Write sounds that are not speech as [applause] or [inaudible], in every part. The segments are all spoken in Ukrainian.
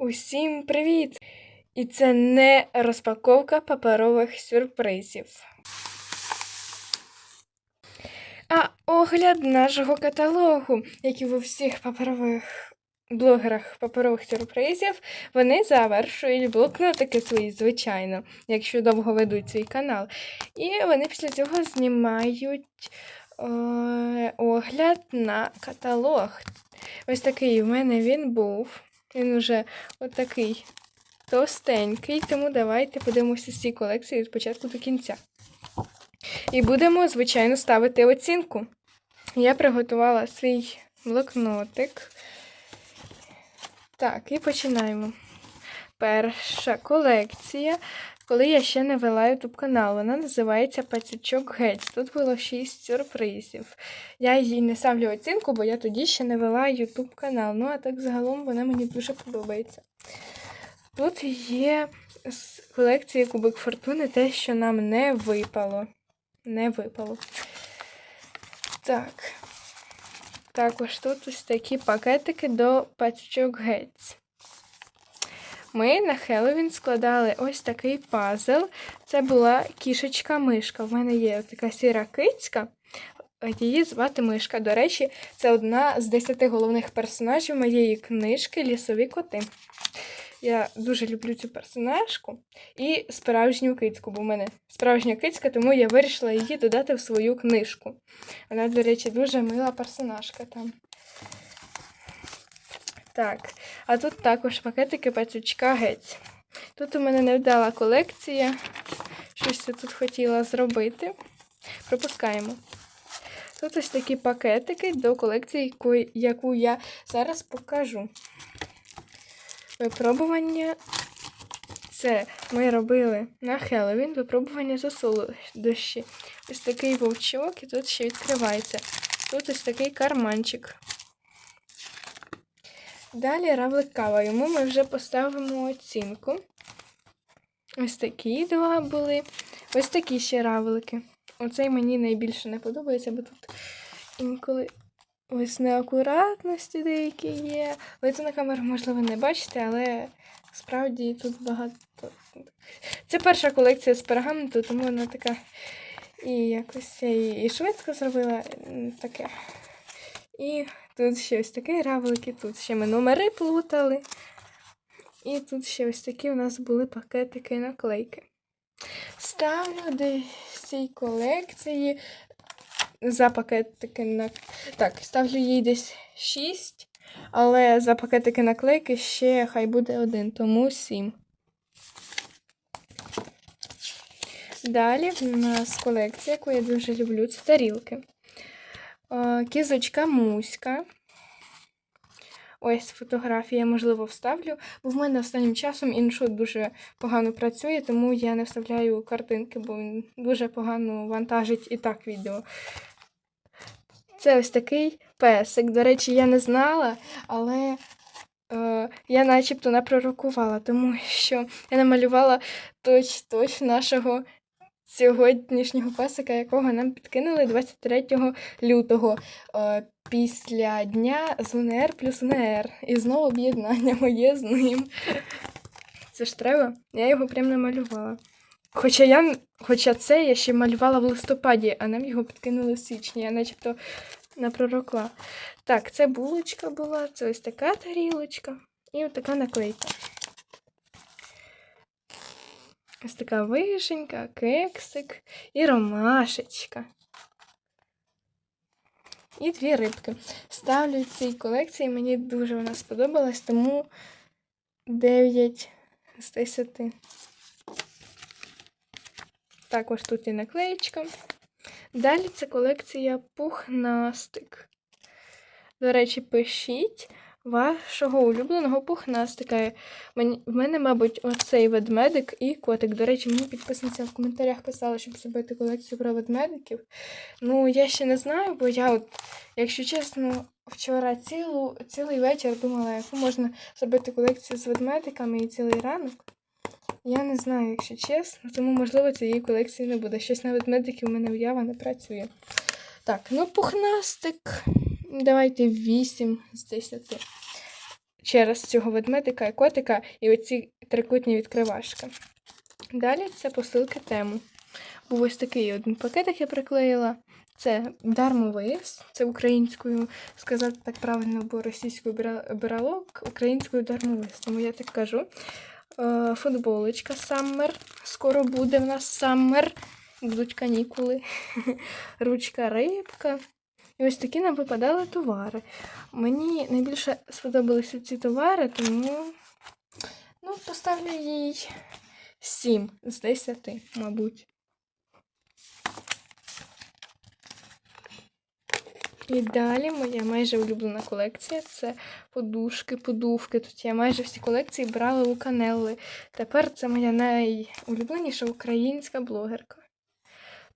Усім привіт! І це не розпаковка паперових сюрпризів. А огляд нашого каталогу, як і у всіх паперових блогерах паперових сюрпризів, вони завершують блокнотики свої, звичайно, якщо довго ведуть свій канал. І вони після цього знімають е, огляд на каталог. Ось такий в мене він був. Він уже отакий товстенький, тому давайте подивимося з ці колекції від початку до кінця. І будемо, звичайно, ставити оцінку. Я приготувала свій блокнотик. Так, і починаємо. Перша колекція, коли я ще не вела YouTube канал. Вона називається Пацючок Гець. Тут було 6 сюрпризів. Я їй не ставлю оцінку, бо я тоді ще не вела YouTube канал. Ну, а так загалом вона мені дуже подобається. Тут є з колекції Кубик Фортуни те, що нам не випало. Не випало. Так. Також тут ось такі пакетики до пацючок гець. Ми на Хеллоуін складали ось такий пазл. Це була кішечка-мишка. В мене є така сіра кицька. Її звати Мишка. До речі, це одна з десяти головних персонажів моєї книжки Лісові коти. Я дуже люблю цю персонажку і справжню кицьку, бо в мене справжня кицька, тому я вирішила її додати в свою книжку. Вона, до речі, дуже мила персонажка там. Так, а тут також пакетики пацючка гець. Тут у мене невдала колекція. Щось я тут хотіла зробити. Пропускаємо. Тут ось такі пакетики до колекції, яку я зараз покажу. Випробування. Це ми робили на Хеллоуін випробування солодощі. Ось такий вовчок, і тут ще відкривається. Тут ось такий карманчик. Далі равлик кава. Йому ми вже поставимо оцінку. Ось такі два були. Ось такі ще равлики. Оцей мені найбільше не подобається, бо тут інколи ось неакуратності деякі є. Ви це на камеру, можливо, не бачите, але справді тут багато. Це перша колекція з пергаменту, тому вона така і якось і швидко зробила таке. І тут ще ось такі равлики, тут ще ми номери плутали. І тут ще ось такі у нас були пакетики наклейки. Ставлю десь цій колекції за пакетики на. Так, ставлю їй десь 6, але за пакетики наклейки ще хай буде один, тому 7. Далі в нас колекція, яку я дуже люблю, це тарілки. Кізочка Муська. Ось фотографія, можливо, вставлю, бо в мене останнім часом іншот дуже погано працює, тому я не вставляю картинки, бо він дуже погано вантажить і так відео. Це ось такий песик. До речі, я не знала, але е, я начебто не пророкувала, тому що я намалювала точ-точ нашого сьогоднішнього песика, якого нам підкинули 23 лютого е, після дня з УНР плюс УНР. І знову об'єднання моє з ним. Це ж треба. Я його прям намалювала. Хоча я, хоча це я ще малювала в листопаді, а нам його підкинули в січні. Я начебто напророкла. Так, це булочка була, це ось така тарілочка і ось така наклейка. Ось така вишенька, кексик і ромашечка. І дві рибки. Ставлю цій колекції, мені дуже вона сподобалась, тому 9 з 10. Також тут і наклеєчка. Далі це колекція пухнастик. До речі, пишіть вашого улюбленого пухнастика. В мене, мабуть, оцей ведмедик і котик. До речі, мені підписниця в коментарях писала, щоб зробити колекцію про ведмедиків. Ну, я ще не знаю, бо я, от, якщо чесно, вчора цілу, цілий вечір думала, яку можна зробити колекцію з ведмедиками і цілий ранок. Я не знаю, якщо чесно, тому, можливо, цієї колекції не буде. Щось на ведмедиків у мене уява не працює. Так, ну пухнастик. Давайте 8 з 10. через цього ведмедика і котика і оці трикутні відкривашки. Далі це посилки тему. Був ось такий один пакетик я приклеїла. Це дармовис, це українською, сказати так правильно, бо російською бра- бралок, українською дармовис, тому я так кажу. Е, Футболочка Саммер. Скоро буде в нас Саммер. Будуть канікули. [laughs] Ручка рибка. І ось такі нам випадали товари. Мені найбільше сподобалися ці товари, тому ну, поставлю їй 7 з 10, мабуть. І далі моя майже улюблена колекція це подушки, подувки. Тут я майже всі колекції брала у Канелли. Тепер це моя найулюбленіша українська блогерка.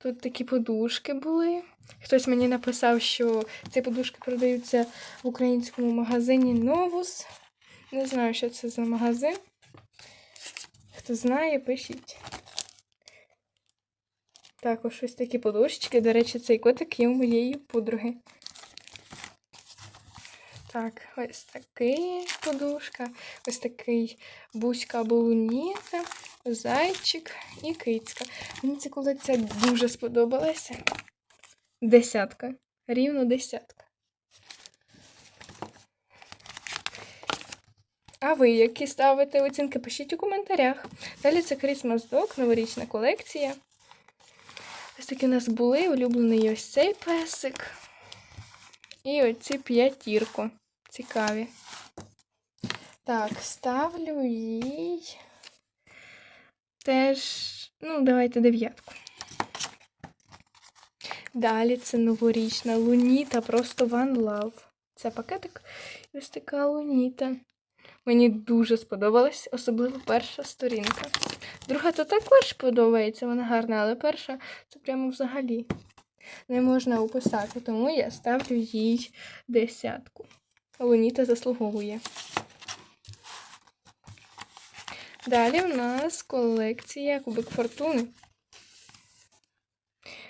Тут такі подушки були. Хтось мені написав, що ці подушки продаються в українському магазині Novus. Не знаю, що це за магазин. Хто знає, пишіть. Також ось такі подушечки. До речі, цей котик є у моєї подруги. Так, ось такий подушка, ось такий бузька або зайчик і кицька. Мені ця колекція дуже сподобалася. Десятка. Рівно десятка. А ви які ставите оцінки? Пишіть у коментарях. Далі це Christmas Dog, новорічна колекція. Ось такі у нас були улюблений ось цей песик. І оці п'ятірку. Цікаві. Так, ставлю їй теж, ну, давайте дев'ятку. Далі це новорічна луніта, просто One Love. Це пакетик. І ось така луніта. Мені дуже сподобалась, особливо перша сторінка. Друга то також подобається, вона гарна, але перша це прямо взагалі не можна описати, тому я ставлю їй десятку. Луніта заслуговує. Далі в нас колекція Кубик Фортуни.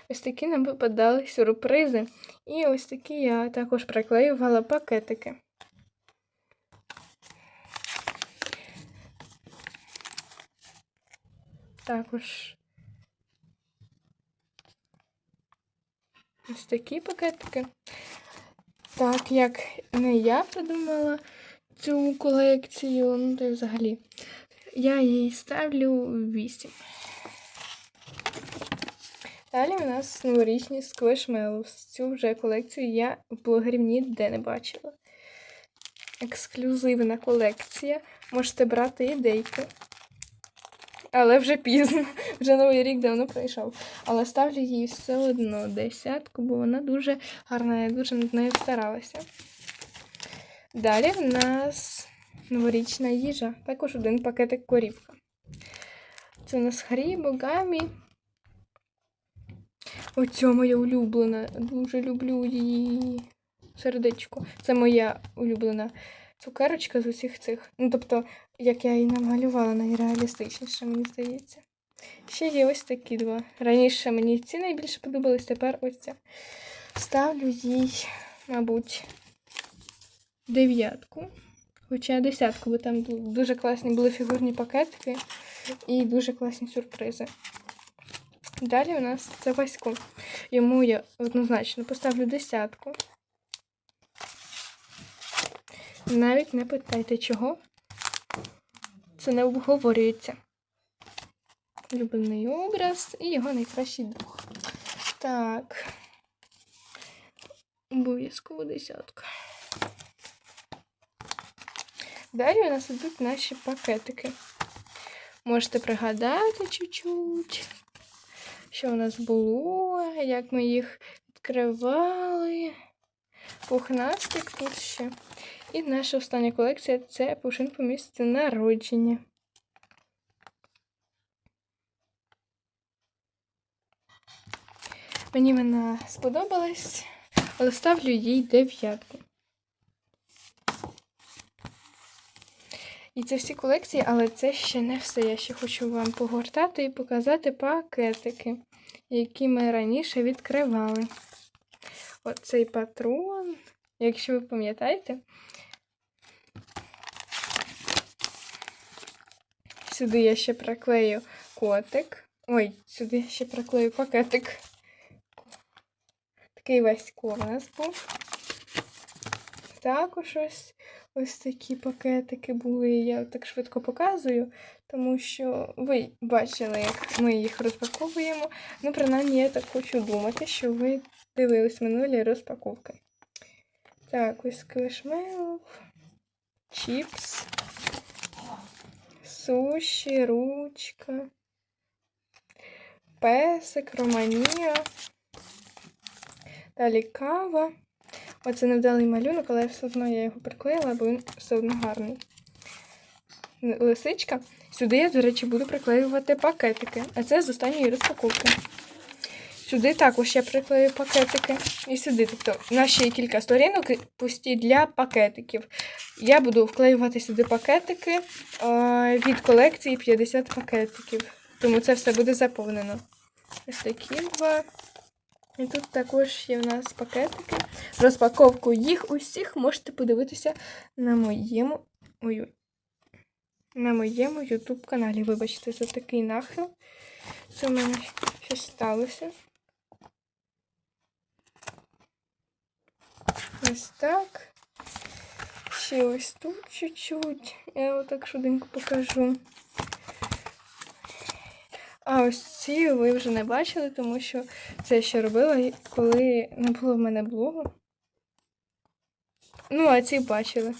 Ось такі нам випадали сюрпризи. І ось такі я також приклеювала пакетики. Також ось такі пакетики. Так, як не я придумала цю колекцію, ну то й взагалі. Я їй ставлю 8. Далі у нас новорічні сквешмелус. Цю вже колекцію я в блогерів ніде не бачила. Ексклюзивна колекція. Можете брати ідейки. Але вже пізно, [laughs] вже новий рік давно пройшов. Але ставлю їй все одно десятку, бо вона дуже гарна, я дуже над нею старалася. Далі в нас новорічна їжа, також один пакетик корівка. Це у нас хріб, гамі. Оця моя улюблена. Дуже люблю її сердечко. Це моя улюблена цукерочка з усіх цих. Ну, тобто, як я її намалювала, найреалістичніше, мені здається. Ще є ось такі два. Раніше мені ці найбільше подобались, тепер ось ця. Ставлю їй, мабуть, дев'ятку. Хоча десятку, бо там дуже класні були фігурні пакетики і дуже класні сюрпризи. Далі у нас це Васько. Йому я однозначно поставлю десятку. Навіть не питайте чого. Це не обговорюється. Улюблений образ і його найкращий друг. Так. Обов'язково десятка. Далі у нас йдуть наші пакетики. Можете пригадати чуть-чуть, що у нас було, як ми їх відкривали. Пухнастик тут ще. І наша остання колекція це пушин по місці народження. Мені вона сподобалась, але ставлю їй дев'ятку. І це всі колекції, але це ще не все. Я ще хочу вам погортати і показати пакетики, які ми раніше відкривали. Оцей патрон, якщо ви пам'ятаєте, Сюди я ще приклею котик. Ой, сюди я ще приклею пакетик. Такий весь нас був. Також ось, ось такі пакетики були. Я так швидко показую, тому що ви бачили, як ми їх розпаковуємо. Ну, принаймні, я так хочу думати, що ви дивились минулі розпаковки. Так, ось сквишмелов, чіпс, суші, ручка, песик, романія, далі кава. Оце невдалий малюнок, але все одно я його приклеїла, бо він все одно гарний. Лисичка. Сюди я, до речі, буду приклеювати пакетики. А це з останньої розпаковки. Сюди також я приклею пакетики. І сюди. Тобто, у нас ще є кілька сторінок пусті для пакетиків. Я буду вклеювати сюди пакетики е, від колекції 50 пакетиків. Тому це все буде заповнено. Ось такі два. І тут також є в нас пакетики. Розпаковку їх усіх можете подивитися на моєму. Ой, на моєму YouTube каналі. Вибачте, за такий нахил. Це в мене щось сталося. Ось так. Ще ось тут чуть-чуть. Я отак швиденько покажу. А ось ці ви вже не бачили, тому що це я ще робила, коли не було в мене блогу. Ну, а ці бачили.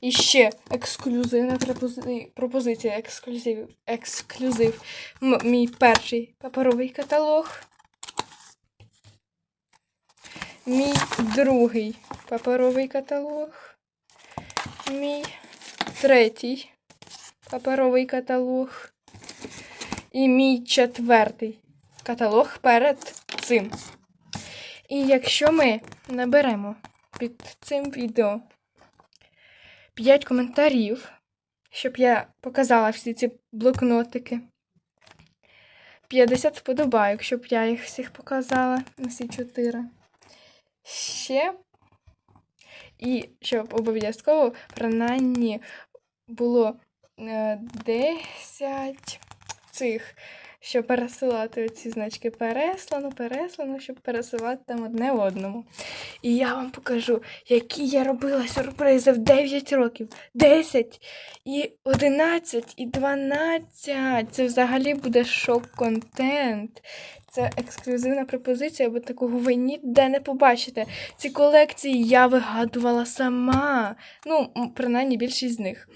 І ще ексклюзивна пропозиція, ексклюзив. Ексклюзив. Мій перший паперовий каталог. Мій другий паперовий каталог. Мій третій паперовий каталог. І мій четвертий каталог перед цим. І якщо ми наберемо під цим відео 5 коментарів, щоб я показала всі ці блокнотики. 50 вподобайок, щоб я їх всіх показала, всі 4. Ще. І щоб обов'язково принаймні було е, 10 цих, щоб пересилати ці значки переслано, переслано, щоб пересилати там одне одному. І я вам покажу, які я робила сюрпризи в 9 років, 10, і 11, і 12. Це взагалі буде шок-контент. Це ексклюзивна пропозиція, бо такого ви ніде не побачите. Ці колекції я вигадувала сама. Ну, принаймні більшість з них.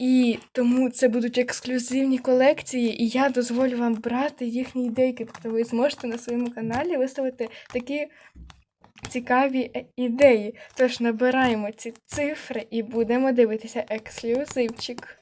І тому це будуть ексклюзивні колекції, і я дозволю вам брати їхні ідейки. Тобто ви зможете на своєму каналі виставити такі цікаві е, ідеї. Тож набираємо ці цифри і будемо дивитися ексклюзивчик.